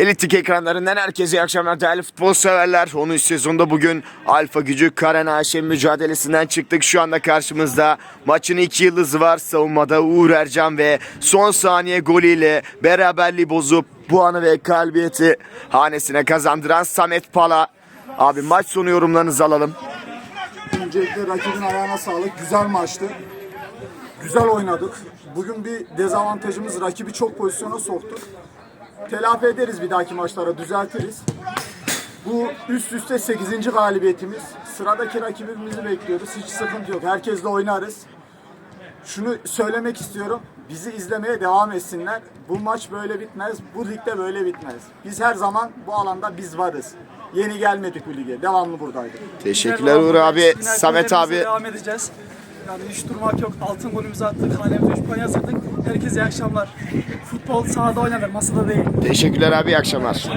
Elitik ekranlarından herkese iyi akşamlar değerli futbol severler. 13 sezonda bugün Alfa Gücü Karen Haşem mücadelesinden çıktık. Şu anda karşımızda maçın iki yıldızı var. Savunmada Uğur Ercan ve son saniye golüyle beraberliği bozup puanı ve galibiyeti hanesine kazandıran Samet Pala. Abi maç sonu yorumlarınızı alalım. Öncelikle rakibin ayağına sağlık. Güzel maçtı. Güzel oynadık. Bugün bir dezavantajımız rakibi çok pozisyona soktuk. Telafi ederiz bir dahaki maçlara düzeltiriz. Bu üst üste 8. galibiyetimiz. Sıradaki rakibimizi bekliyoruz. Hiç sıkıntı yok. Herkesle oynarız. Şunu söylemek istiyorum. Bizi izlemeye devam etsinler. Bu maç böyle bitmez. Bu ligde böyle bitmez. Biz her zaman bu alanda biz varız. Yeni gelmedik bu lige. Devamlı buradaydık. Teşekkürler Uğur abi. Samet abi. Devam edeceğiz. Yani hiç durmak yok. Altın golümüzü attık. Hanemize 3 puan yazdık. Herkese iyi akşamlar. Futbol sahada oynanır, masada değil. Teşekkürler abi. iyi akşamlar.